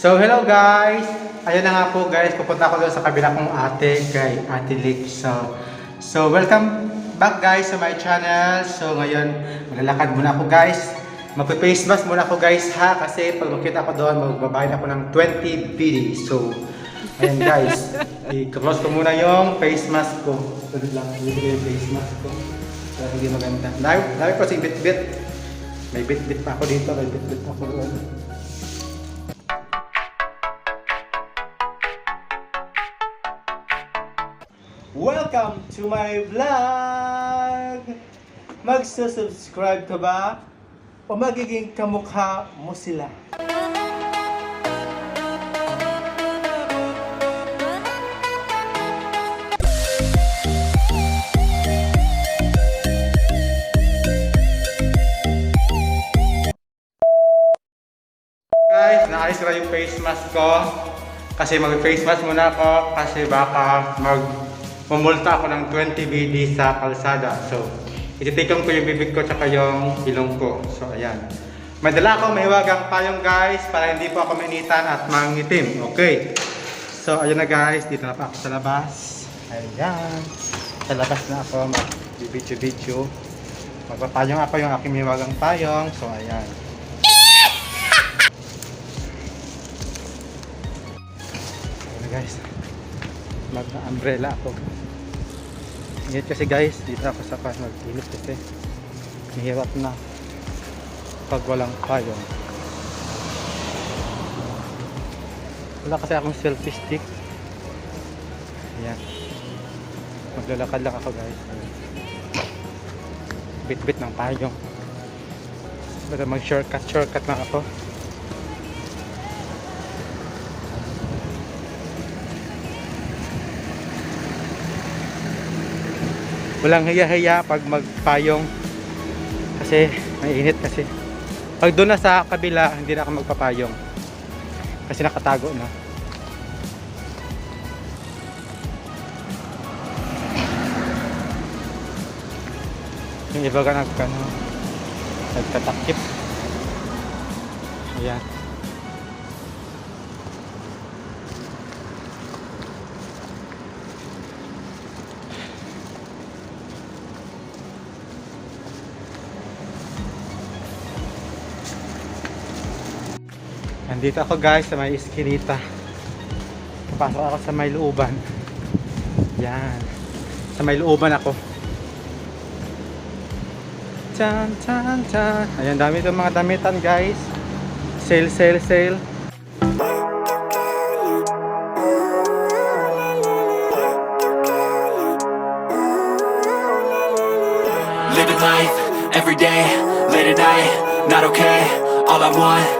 So, hello guys! Ayun na nga po guys, pupunta ako doon sa kabila kong ate, kay Ate Lick. So, so welcome back guys sa my channel. So, ngayon, maglalakad muna ako guys. Magpe-face mask muna ako guys ha, kasi pag makita ko doon, magbabayad ako ng 20 BD. So, ayun guys, i-close ko muna yung face mask ko. Ito lang, yung face mask ko. Kaya hindi maganda. Dami, dami ko si bit-bit. May bit-bit pa ako dito, may bit-bit pa ako doon. Welcome to my vlog! Magsusubscribe ka ba? O magiging kamukha mo sila? Guys, naayos ko yung face mask ko. Kasi mag-face mask muna ako kasi baka mag mumulta ako ng 20 BD sa kalsada. So, ititikom ko yung bibig ko tsaka yung ilong ko. So, ayan. May dala ako mahiwagang payong guys para hindi po ako mainitan at mangitim. Okay. So, ayun na guys. Dito na pa ako sa labas. Ayan. Sa labas na ako mag-video-video. Magpapayong ako yung aking mahiwagang payong. So, ayan. Ano guys, mag-umbrella ako. Ngayon kasi guys, dito ako sa pan mag-init kasi mahirap na pag walang payong. Wala kasi akong selfie stick. Ayan. Maglalakad lang ako guys. Bit-bit ng payong. Basta mag-shortcut, shortcut lang ako. Walang hiya-hiya pag magpayong. Kasi mainit kasi. Pag doon na sa kabila hindi na ako magpapayong. Kasi nakatago na. Yung iba ka nag ano, nagtatakip. Ayan Nandito ako guys sa may iskinita. Papasok ako sa may looban. Yan. Sa may looban ako. Chan, chan, chan. Ayan, dami itong mga damitan guys. Sale, sale, sale. Living life every day, late at night, not okay. All I want,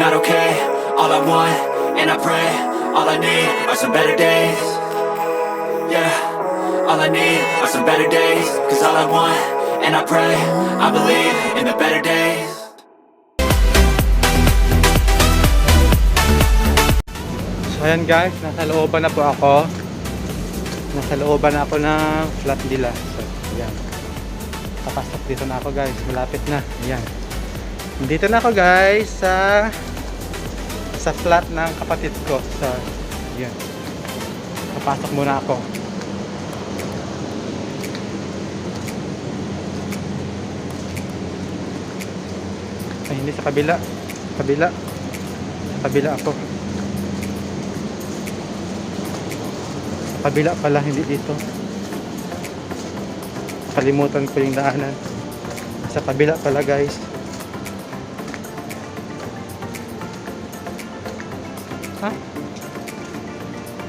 Not okay, all I want, and I pray All I need are some better days Yeah all I need are some better days Cause all I want, and I pray, I believe in the better days So ayan guys, nasa looban na po ako. Nasa looban na ako ng flat nila. So, ayan. Papasok dito na ako guys, malapit na. Ayan. Dito na ako guys sa sa flat ng kapatid ko. Sa ayan. Papasok muna ako. Ay, hindi sa kabila. Kabila. Sa kabila ako. Sa kabila pala, hindi dito. Kalimutan ko yung daanan. Sa kabila pala guys.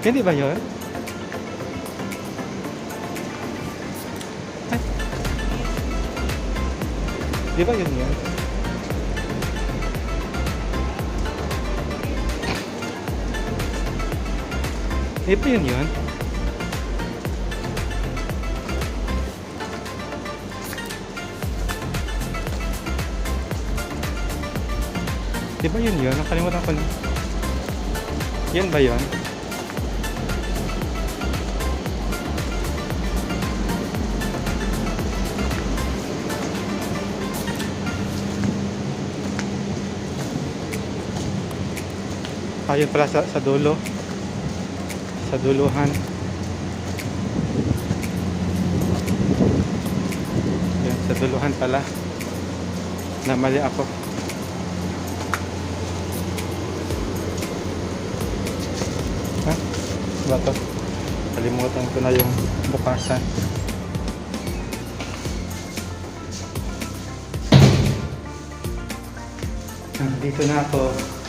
Hindi ba yun? Ay. Di ba yun yun? Di ba yun yun? Di ba yun yun? Nakalimutan ko. Yan ba yun? Ayun pala sa, sa dulo. Sa duluhan. Yan, sa duluhan pala. Namali ako. Ha? Ba to? Kalimutan ko na yung bukasan. Nandito na ako.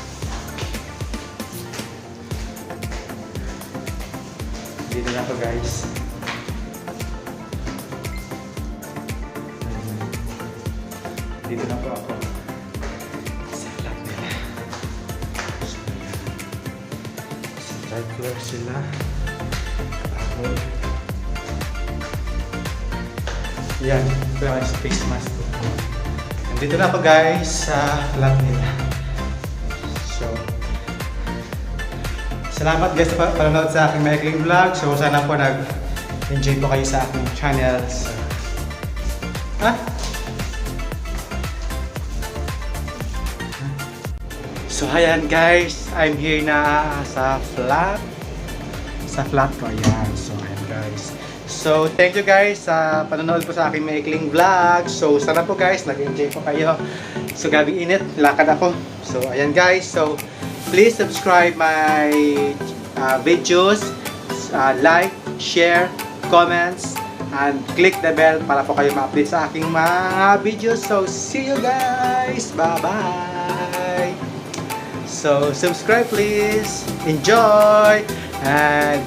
Dito na ako guys. Dito na po ako. Sa flat nila. So, floor sila. Ako. Yan. Ito yung space mask ko. Nandito na ako guys sa flat nila. Salamat guys sa pa- panonood sa aking maikling vlog. So sana po nag-enjoy po kayo sa aking channel. So, ha? So ayan guys, I'm here na sa flat. Sa flat ko, ayan. So ayan guys. So thank you guys sa panonood po sa aking maikling vlog. So sana po guys, nag-enjoy po kayo. So gabing init, lakad ako. So ayan guys, so please subscribe my uh, videos, uh, like, share, comments, and click the bell para po kayo ma-update sa aking mga videos. So see you guys! Bye-bye! So subscribe please! Enjoy! And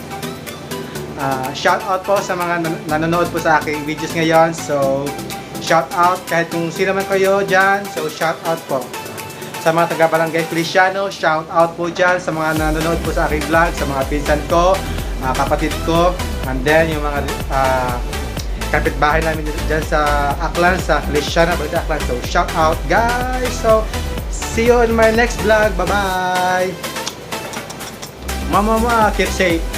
uh, shout out po sa mga nan- nanonood po sa aking videos ngayon. So shout out kahit kung sino man kayo dyan. So shout out po sa mga taga Barangay Feliciano, shout out po dyan sa mga nanonood po sa aking vlog, sa mga pinsan ko, mga kapatid ko, and then yung mga ah, kapitbahay namin dyan sa Aklan, sa Feliciano, Barangay Aklan. So shout out guys! So see you in my next vlog. Bye-bye! Mama, mama, keep safe.